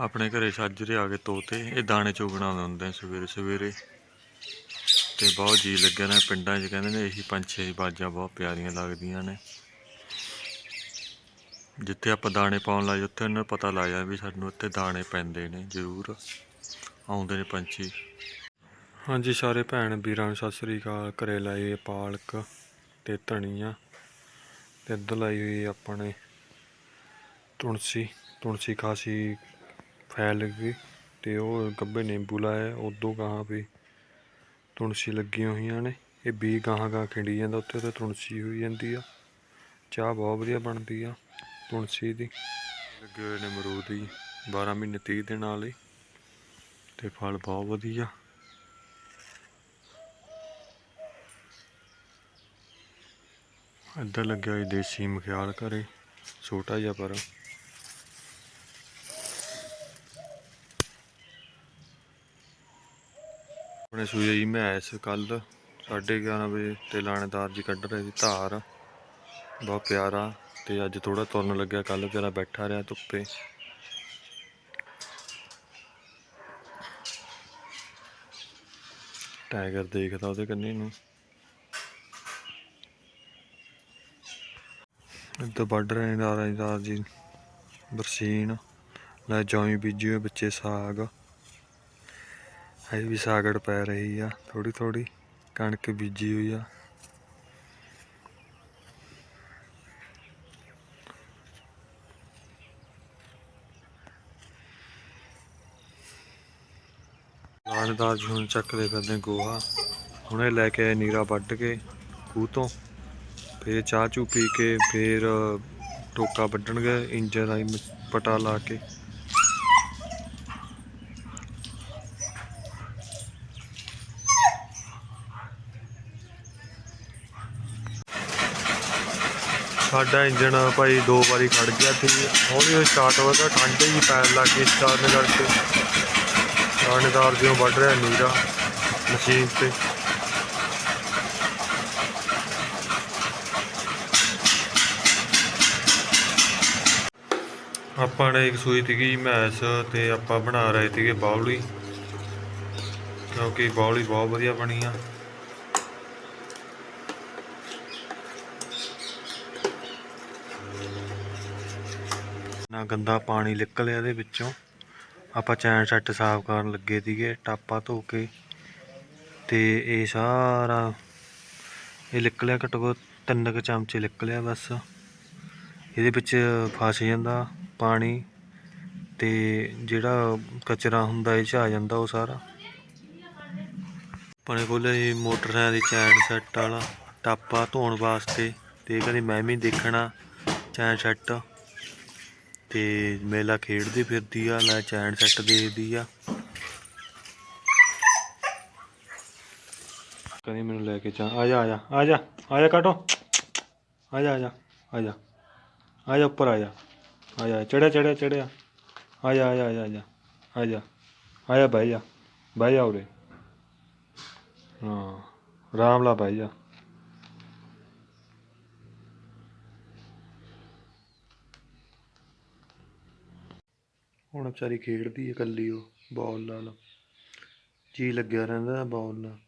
ਆਪਣੇ ਘਰੇ ਛੱਜਰੇ ਆ ਗਏ ਤੋਤੇ, ਇਹ ਦਾਣੇ ਚੁਗਣਾ ਹੁੰਦੇ ਆ ਸਵੇਰੇ ਸਵੇਰੇ। ਤੇ ਬਹੁਤ ਜੀ ਲੱਗਿਆ ਨੇ ਪਿੰਡਾਂ 'ਚ, ਕਹਿੰਦੇ ਨੇ ਇਹੀ ਪੰਛੀ ਬਾਜਾਂ ਬਹੁਤ ਪਿਆਰੀਆਂ ਲੱਗਦੀਆਂ ਨੇ। ਜਿੱਥੇ ਆਪਾਂ ਦਾਣੇ ਪਾਉਣ ਲੱਗੇ ਉੱਥੇ ਉਹਨਾਂ ਨੂੰ ਪਤਾ ਲੱਗ ਜਾਂਦਾ ਵੀ ਸਾਨੂੰ ਉੱਥੇ ਦਾਣੇ ਪੈਂਦੇ ਨੇ, ਜ਼ਰੂਰ। ਆਉਂਦੇ ਨੇ ਪੰਛੀ। ਹਾਂਜੀ, ਸਾਰੇ ਭੈਣ ਵੀਰਾਂ ਨੂੰ ਸਤਿ ਸ੍ਰੀ ਅਕਾਲ। ਘਰੇ ਲਾਈ ਹੋਈ ਪਾਲਕ ਤੇ ਧਨੀਆ ਤੇ ਇੱਧਰ ਲਾਈ ਹੋਈ ਆਪਣੇ ਤੁਲਸੀ ਤੁਲਸੀ ਖਾਸੀ ਫੈਲ ਗਈ ਤੇ ਉਹ ਗੱਬੇ ਨਿੰਬੂ ਲਾਇਆ ਉਦੋਂ ਗਾਹਾਂ ਵੀ ਤੁਲਸੀ ਲੱਗੀਆਂ ਹੋਈਆਂ ਨੇ। ਇਹ ਬੀ ਗਾਹਾਂ ਗਾਹਾਂ ਖਿੰਡੀ ਜਾਂਦਾ, ਉੱਥੇ ਤੇ ਤੁਲਸੀ ਹੋਈ ਜਾਂਦੀ ਆ। ਚਾਹ ਬਹੁਤ ਵਧੀਆ ਬਣਦੀ ਆ, ਤੁਲਸੀ ਦੀ। ਲੱਗੇ ਹੋਏ ਨੇ ਅਮਰੂਦ ਦੀ 12 ਮਹੀਨੇ 30 ਦਿਨ ਵਾਲੀ, ਤੇ ਫਲ ਬਹੁਤ ਵਧੀਆ। ਇੱਧਰ ਲੱਗਿਆ ਹੋਇਆ ਦੇਸੀ ਮਖਿਆਲ ਘਰੇ, ਛੋਟਾ ਜਿਹਾ ਪਰ ਆਪਣੇ ਸੂਏ ਜੀ ਮੈਸ ਕੱਲ 11:30 ਵਜੇ ਤੇ ਲਾਣੇਦਾਰ ਜੀ ਕੱਢ ਰਹੇ ਸੀ ਧਾਰ। ਬਹੁਤ ਪਿਆਰਾ ਤੇ ਅੱਜ ਥੋੜਾ ਤੁਰਨ ਲੱਗਿਆ ਕੱਲ ਵਿਚਾਰਾ ਬੈਠਾ ਰਿਹਾ ਧੁੱਪੇ। ਟਾਈਗਰ ਦੇਖਦਾ ਉਹਦੇ ਕੰਨੇ ਨੂੰ। ਇੱਧਰ ਵੱਢ ਰਹੇ ਨੇ ਰਾਜਦਾਰ ਜੀ, ਬਰਸੀਨ। ਲੈ ਜੌਂ ਬੀਜੀ ਹੋਏ ਬੱਚੇ ਸਾਗ। ਹੈ ਵੀ ਸਾਗੜ ਪੈ ਰਹੀ ਆ ਥੋੜੀ ਥੋੜੀ ਕਣਕ ਬੀਜੀ ਹੋਈ ਆ। ਲਾਣੇਦਾਰ ਹੁਣ ਚੱਕਦੇ ਫਿਰਦੇ ਗੋਹਾ। ਹੁਣੇ ਲੈ ਕੇ ਆਏ ਨੀਰਾ ਵੱਢ ਕੇ ਖੂਹ ਤੋਂ। ਫੇਰ ਚਾਹ ਚੂ ਪੀ ਕੇ ਫੇਰ ਟੋਕਾ ਵੱਢਣਗੇ ਇੰਜਨ ਰਾਈ ਪਟਾ ਲਾ ਕੇ। ਸਾਡਾ ਇੰਜਣ ਭਾਈ ਦੋ ਵਾਰੀ ਖੜ ਗਿਆ ਸੀ ਹੌਲੀ ਸਟਾਰਟ ਹੋਇਆ ਤਾਂ ਠੰਡ ਹੀ ਪੈਣ ਲੱਗ ਗਈ ਸਟਾਰਟ ਕਰਕੇ। ਥਾਣੇਦਾਰ ਜਿਉਂ ਵੱਢ ਰਿਹਾ ਨੀਰਾ ਮਸ਼ੀਨ ਤੇ। ਆਪਾਂ ਨੇ ਇੱਕ ਸੂਈ ਸੀਗੀ ਮੈਸ ਤੇ ਆਪਾਂ ਬਣਾ ਰਹੇ ਸੀਗੇ ਬਾਉਲੀ ਕਿਉਂਕਿ ਬਾਉਲੀ ਬਹੁਤ ਵਧੀਆ ਬਣੀ ਆ। ਨਾ ਗੰਦਾ ਪਾਣੀ ਨਿਕਲਿਆ ਇਹਦੇ ਵਿੱਚੋਂ। ਆਪਾਂ ਚੈਨ ਸੈੱਟ ਸਾਫ਼ ਕਰਨ ਲੱਗੇ ਸੀਗੇ, ਟਾਪਾ ਧੋ ਕੇ। ਤੇ ਇਹ ਸਾਰਾ, ਇਹ ਨਿਕਲਿਆ ਘੱਟੋ ਘੱਟ ਤਿੰਨ ਕੁ ਚਮਚੇ ਨਿਕਲਿਆ ਬਸ। ਇਹਦੇ ਵਿੱਚ ਫਸ ਜਾਂਦਾ ਪਾਣੀ ਤੇ ਜਿਹੜਾ ਕਚਰਾ ਹੁੰਦਾ ਇਹ ਚ ਆ ਜਾਂਦਾ ਉਹ ਸਾਰਾ। ਆਪਣੇ ਕੋਲ ਇਹ ਮੋਟਰਸਾਈਕਲ ਦੀ ਚੈਨ ਸੈੱਟ ਵਾਲਾ, ਟਾਪਾ ਧੋਣ ਵਾਸਤੇ। ਤੇ ਕਹਿੰਦੀ ਮੈਂ ਵੀ ਦੇਖਣਾ ਚੈਨ ਸੈੱਟ। ਤੇ ਮੇਲਾ ਖੇਡਦੀ ਫਿਰਦੀ ਆ ਲੈ ਚੈਨ ਸੈੱਟ ਦੇਖਦੀ ਆ ਕਹਿੰਦੀ ਮੈਨੂੰ ਲੈ ਕੇ ਜਾ ਆ ਜਾ ਆ ਜਾ ਆ ਜਾ ਆ ਜਾ ਕਾਟੋ ਆ ਜਾ ਆ ਜਾ ਆ ਜਾ ਆ ਜਾ ਉੱਪਰ ਆ ਜਾ ਆ ਜਾ ਚੜਿਆ ਚੜਿਆ ਚੜਿਆ ਆ ਜਾ ਆ ਜਾ ਆ ਜਾ ਆ ਜਾ ਆ ਜਾ ਆ ਜਾ ਬਹਿ ਜਾ ਉਰੇ ਹਾਂ ਆਰਾਮ ਨਾਲ ਬਹਿ ਜਾ ਹੁਣ ਵਿਚਾਰੀ ਖੇਡਦੀ ਹੈ ਇਕੱਲੀ ਉਹ ਬੋਲ ਨਾਲ। ਜੀ ਲੱਗਿਆ ਰਹਿੰਦਾ ਬੋਲ ਨਾਲ।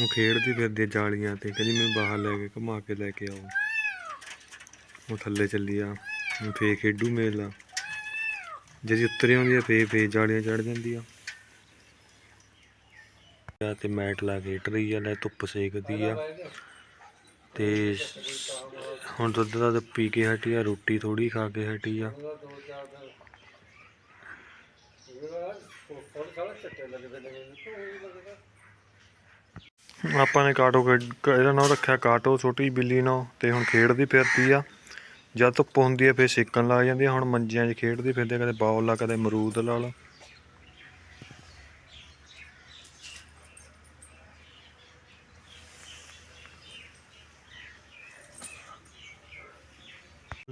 ਉਹ ਖੇਡਦੀ ਫਿਰਦੀ ਆ ਜਾਲੀਆਂ ਤੇ ਕਹਿੰਦੀ ਮੈਨੂੰ ਬਾਹਰ ਲੈ ਕੇ ਘੁਮਾ ਕੇ ਲੈ ਕੇ ਆਓ। ਉਹ ਥੱਲੇ ਚੱਲੀ ਆ, ਹੁਣ ਫੇਰ ਖੇਡੂ ਮੇਲਾ। ਜੇ ਉੱਤਰੇ ਆਉਂਦੀ ਆ, ਫੇਰ ਫੇਰ ਜਾਲੀਆਂ ਚੜ ਜਾਂਦੀ ਆ ਆ ਤੇ ਮੈਟ ਲਾ ਕੇ ਹੀਟ ਰਹੀ ਆ, ਲੈ ਧੁੱਪ ਸੇਕਦੀ ਆ। ਤੇ ਹੁਣ ਦੁੱਧ ਦਾ ਪੀ ਕੇ ਹਟੀ ਆ, ਰੋਟੀ ਥੋੜੀ ਖਾ ਕੇ ਹਟੀ ਆ। ਆਪਾਂ ਨੇ ਕਾਟੋ ਇਹਦਾ ਨਾਮ ਰੱਖਿਆ ਕਾਟੋ, ਛੋਟੀ ਬਿੱਲੀ ਨਾਲ ਤੇ ਹੁਣ ਖੇਡਦੀ ਫਿਰਦੀ ਆ। ਜਦ ਧੁੱਪ ਹੁੰਦੀ ਆ, ਫੇਰ ਸਿੱਕਣ ਲੱਗ ਜਾਂਦੀ ਆ। ਹੁਣ ਮੰਜਿਆਂ 'ਚ ਖੇਡਦੀ ਫਿਰਦੀ ਕਦੇ ਬੌਲ ਲਾ ਕਦੇ ਮਰੂਦ ਲਾ ਲੈ।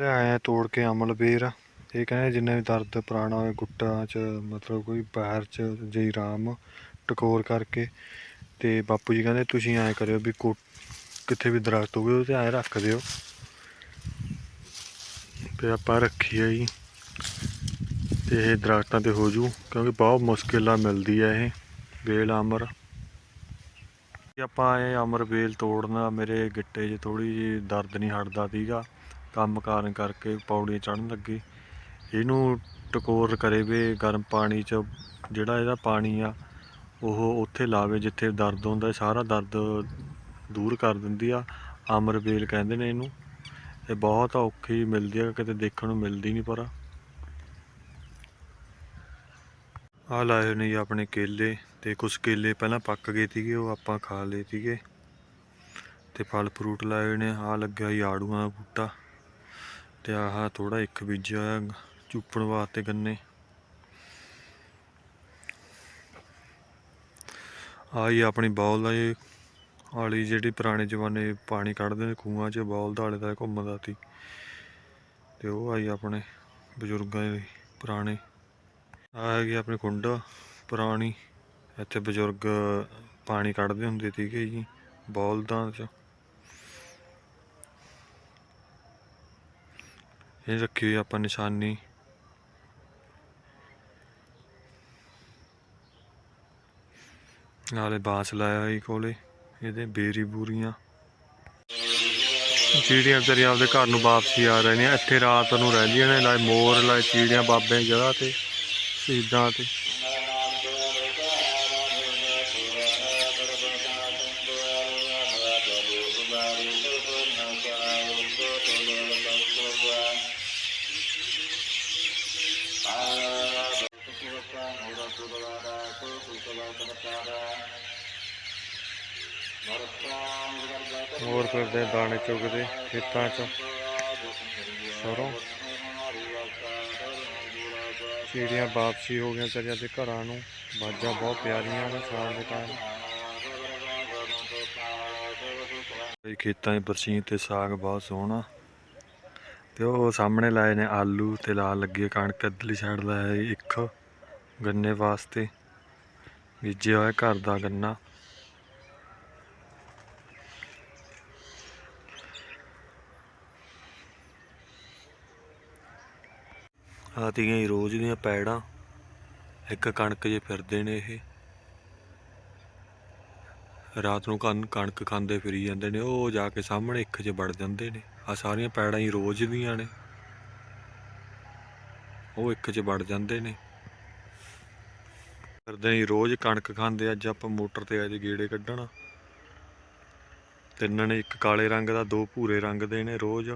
ਆਇਆ ਤੋੜ ਕੇ ਅਮਲ ਬੇਰ ਇਹ ਕਹਿੰਦੇ ਜਿੰਨੇ ਵੀ ਦਰਦ ਪੁਰਾਣਾ ਹੋਏ ਗੁੱਟਾਂ 'ਚ, ਮਤਲਬ ਕੋਈ ਪੈਰ 'ਚ ਜੇ ਰਾਮ, ਟਕੋਰ ਕਰਕੇ। ਤੇ ਬਾਪੂ ਜੀ ਕਹਿੰਦੇ ਤੁਸੀਂ ਐਂ ਕਰਿਓ ਵੀ ਕੋ ਕਿੱਥੇ ਵੀ ਦਰਖਤ ਹੋਵੇ ਉਹ ਤੇ ਐਂ ਰੱਖ ਦਿਓ। ਤੇ ਆਪਾਂ ਰੱਖੀ ਆ ਜੀ। ਤੇ ਇਹ ਦਰਖਤਾਂ ਤੇ ਹੋ ਜੂ, ਕਿਉਂਕਿ ਬਹੁਤ ਮੁਸ਼ਕਿਲ ਨਾਲ ਮਿਲਦੀ ਆ ਇਹ ਵੇਲ ਆਮਰ। ਆਪਾਂ ਇਹ ਅਮਰ ਵੇਲ ਤੋੜਨਾ, ਮੇਰੇ ਗਿੱਟੇ 'ਚ ਥੋੜੀ ਜਿਹੀ ਦਰਦ ਨਹੀਂ ਹਟਦਾ ਸੀਗਾ। ਕੰਮ ਕਾਰਨ ਕਰਕੇ ਪੌੜੀਆਂ ਚੜਨ ਲੱਗੇ। ਇਹਨੂੰ ਟਕੋਰ ਕਰੇ ਵੇ ਗਰਮ ਪਾਣੀ 'ਚ, ਜਿਹੜਾ ਇਹਦਾ ਪਾਣੀ ਆ ਉਹ ਉੱਥੇ ਲਾਵੇ ਜਿੱਥੇ ਦਰਦ ਹੁੰਦਾ ਸਾਰਾ ਦਰਦ ਦੂਰ ਕਰ ਦਿੰਦੀ ਆ। ਅਮਰਬੇਲ ਕਹਿੰਦੇ ਨੇ ਇਹਨੂੰ। ਇਹ ਬਹੁਤ ਔਖੀ ਮਿਲਦੀ ਆ, ਕਿਤੇ ਦੇਖਣ ਨੂੰ ਮਿਲਦੀ ਨਹੀਂ ਪਰ। ਆ ਲਾਏ ਹੋਏ ਨੇ ਜੀ ਆਪਣੇ ਕੇਲੇ ਤੇ ਕੁਝ ਕੇਲੇ ਪਹਿਲਾਂ ਪੱਕ ਗਏ ਸੀਗੇ, ਉਹ ਆਪਾਂ ਖਾ ਲਏ ਸੀਗੇ। ਤੇ ਫਲ ਫਰੂਟ ਲਾਏ ਨੇ ਆ ਲੱਗਿਆ ਜੀ ਆੜੂਆਂ ਦਾ ਬੂਟਾ। ਤੇ ਆਹ ਥੋੜਾ ਇੱਕ ਬੀਜਿਆ ਹੋਇਆ ਚੂਪਣ ਵਾਸਤੇ ਗੰਨੇ। ਆ, ਆਪਣੀ ਬੌਲ ਆ ਇਹ ਵਾਲੀ ਜਿਹੜੀ ਪੁਰਾਣੇ ਜ਼ਮਾਨੇ ਪਾਣੀ ਕੱਢਦੇ ਨੇ ਖੂਹਾਂ 'ਚ, ਬੌਲ ਦਾ ਆਲੇ ਦਾ ਘੁੰਮਦਾ ਸੀ। ਤੇ ਉਹ ਆਈ ਆਪਣੇ ਬਜ਼ੁਰਗਾਂ ਦੀ ਪੁਰਾਣੇ। ਆ ਹੈਗੀ ਆਪਣੇ ਕੁੰਡ ਪੁਰਾਣੀ। ਇੱਥੇ ਬਜ਼ੁਰਗ ਪਾਣੀ ਕੱਢਦੇ ਹੁੰਦੇ ਸੀਗੇ ਜੀ ਬੌਲਦਾਂ 'ਚ। ਇਹ ਰੱਖੀ ਹੋਈ ਆਪਾਂ ਨਿਸ਼ਾਨੀ। ਨਾਲੇ ਬਾਂਸ ਲਾਇਆ ਹੋਈ ਕੋਲੇ, ਇਹਦੇ ਬੇਰੀ ਬੂਰੀਆਂ। ਚੀੜੀਆਂ ਵਿਚਾਰੀਆਂ ਆਪਦੇ ਘਰ ਨੂੰ ਵਾਪਸੀ ਆ ਰਹੇ ਨੇ ਇੱਥੇ ਰਾਤ ਨੂੰ ਰਹਿੰਦੀਆਂ ਨੇ ਲਾਏ ਮੋਰ ਲਾਏ ਚੀੜੀਆਂ ਬਾਬੇ ਦੀ ਜਗ੍ਹਾ ਤੇ, ਸ਼ਹੀਦਾਂ ਤੇ। ਹੋਰ ਫਿਰਦੇ ਦਾਣੇ ਚੁਗਦੇ ਖੇਤਾਂ 'ਚ। ਸਰੋਂ। ਚਿੜੀਆਂ ਵਾਪਸੀ ਹੋ ਗਈਆਂ ਵਿਚਾਰੀਆਂ ਦੇ ਘਰਾਂ ਨੂੰ। ਬਾਜਾਂ ਬਹੁਤ ਪਿਆਰੀਆਂ ਨੇ ਸ਼ਾਮ ਦੇ ਟਾਈਮ ਇਹ ਖੇਤਾਂ 'ਚ ਬਰਸੀਨ ਤੇ ਸਾਗ ਬਹੁਤ ਸੋਹਣਾ। ਤੇ ਉਹ ਸਾਹਮਣੇ ਲਾਏ ਨੇ ਆਲੂ ਤੇ ਲਾ ਲੱਗੇ ਕਣਕ, ਇੱਧਰਲੀ ਸਾਈਡ ਲਾਇਆ ਇੱਕ ਗੰਨੇ ਵਾਸਤੇ। ਬੀਜਿਆ ਹੋਇਆ ਘਰ ਦਾ ਗੰਨਾ। ਆਹ ਤੀਆਂ ਹੀ ਰੋਜ਼ ਦੀਆਂ ਪੈੜਾਂ। ਇੱਕ ਕਣਕ ਜੇ ਫਿਰਦੇ ਨੇ ਇਹ। ਰਾਤ ਨੂੰ ਕਣ ਕਣਕ ਖਾਂਦੇ ਫਿਰੀ ਜਾਂਦੇ ਨੇ, ਉਹ ਜਾ ਕੇ ਸਾਹਮਣੇ ਇੱਕ 'ਚ ਵੜ ਜਾਂਦੇ ਨੇ। ਆ ਸਾਰੀਆਂ ਪੈੜਾਂ ਹੀ ਰੋਜ਼ ਦੀਆਂ ਨੇ। ਉਹ ਇੱਕ 'ਚ ਵੜ ਜਾਂਦੇ ਨੇ। ਫਿਰਦੇ ਹੀ ਰੋਜ਼ ਕਣਕ ਖਾਂਦੇ, ਅੱਜ ਆਪਾਂ ਮੋਟਰ ਤੇ ਅੱਜ ਗੇੜੇ ਕੱਢਣ। ਤਿੰਨ ਨੇ ਇੱਕ ਕਾਲੇ ਰੰਗ ਦਾ, ਦੋ ਭੂਰੇ ਰੰਗ ਦੇ ਨੇ ਰੋਜ਼।